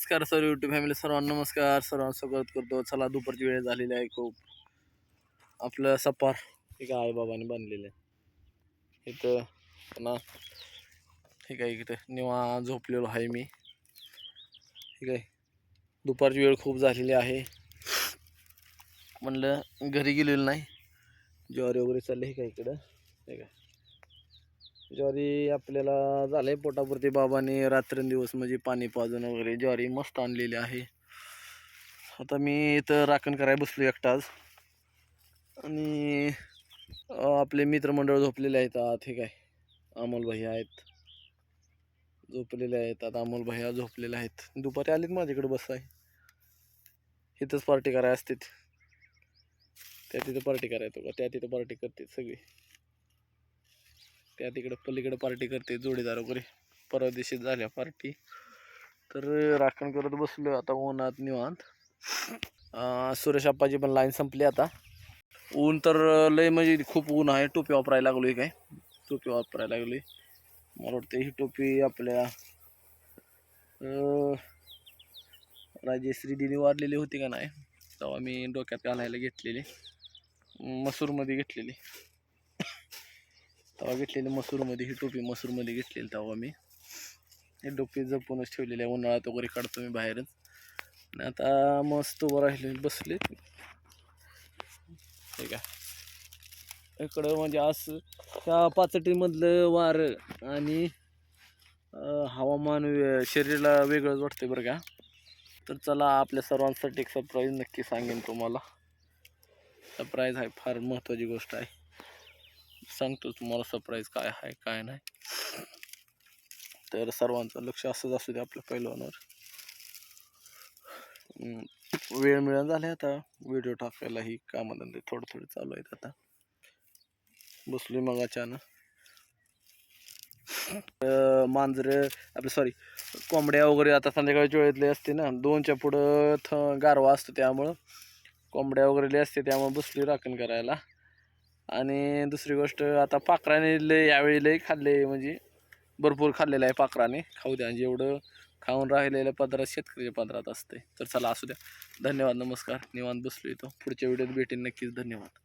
नमस्कार sir YouTube family सर्वांना नमस्कार. सर्वांना स्वागत करतो. चला दुपारची वेळ झालेली आहे खूप. आपलं सपार ठीक आहे बाबाने बांधलेलं आहे. इथं ना ठीक आहे इकडं निवा झोपलेलो आहे मी. ठीक आहे दुपारची वेळ खूप झालेली आहे. म्हणलं घरी गेलेलो नाही. ज्वारी वगैरे चालले हे का इकडं? ठीक आहे ज्वारी आपल्याला झालंय पोटापुरती. बाबाने रात्रंदिवस म्हणजे पाणी पाजून वगैरे ज्वारी मस्त आणलेली आहे. आता मी इथं राखण करायला बसलो एकटाच. आणि आपले मित्रमंडळ झोपलेले आहेत. आत काय आहे. अमोल भैया आहेत. झोपलेले आहेत. आता अमोल भैया झोपलेले आहेत. दुपारी आलेत माझ्याकडे बस आहे. इथंच पार्टी करायला असते त्या तिथं पार्टी करायचो. का त्या तिथं पार्टी करते सगळी. त्या तिकडं पलीकडं पार्टी करते जोडीदार वगैरे. परवा दिवशी झाल्या पार्टी तर राखण करत बसलो आता उन्हात निवांत. सुरेश अप्पाची पण लाईन संपली आता. ऊन तर लय म्हणजे खूप ऊन आहे. टोपी वापरायला लागलोय काय? टोपी वापरायला लागली मला वाटतं ही टोपी आपल्या राजेश्री दिदी वारलेली होती का नाही? तेव्हा मी डोक्यात घालायला घेतलेली. मसूरमध्ये घेतलेली. तेव्हा घेतलेली मसूरमध्ये ही टोपी मसूरमध्ये घेतलेली तेव्हा मी. ही टोपी जपूनच ठेवलेली आहे उन्हाळ्यात वगैरे काढतो मी बाहेरच. आणि आता मस्त उभं राहिले बसले ठीक आहे इकडं म्हणजे असं त्या पाचटीमधलं वारं आणि हवामान वे- शरीराला वेगळंच वाटतं बरं का? तर चला आपल्या सर्वांसाठी एक सरप्राईज नक्की सांगेन तुम्हाला. सरप्राईज आहे फार महत्त्वाची गोष्ट आहे. सांगतो तुम्हाला सरप्राईज काय आहे काय नाही. तर सर्वांचं लक्ष असंच असू दे आपल्या पैलवानावर. वेळ मिळून झाले आता. व्हिडिओ टाकायला ही कामधंदे थोडं थोडे चालू आहेत आता. बसलोय मग अचानक. मांजर आपलं सॉरी कोंबड्या वगैरे आता संध्याकाळच्या वेळेतले असते ना. दोनच्या पुढं थ गारवा असतो त्यामुळं. कोंबड्या वगैरे असते त्यामुळे बसली राखण करायला. आणि दुसरी गोष्ट आता पाखराने लय यावेळी लय खाल्ले म्हणजे भरपूर खाल्लेलं आहे पाखराने. खाऊ द्या म्हणजे जेवढं खाऊन राहिलेल्या पदरात शेतकऱ्याच्या पदरात असते. तर चला असू द्या. धन्यवाद नमस्कार. निवांत बसलो इथं. पुढच्या व्हिडिओत भेटेन नक्कीच. धन्यवाद.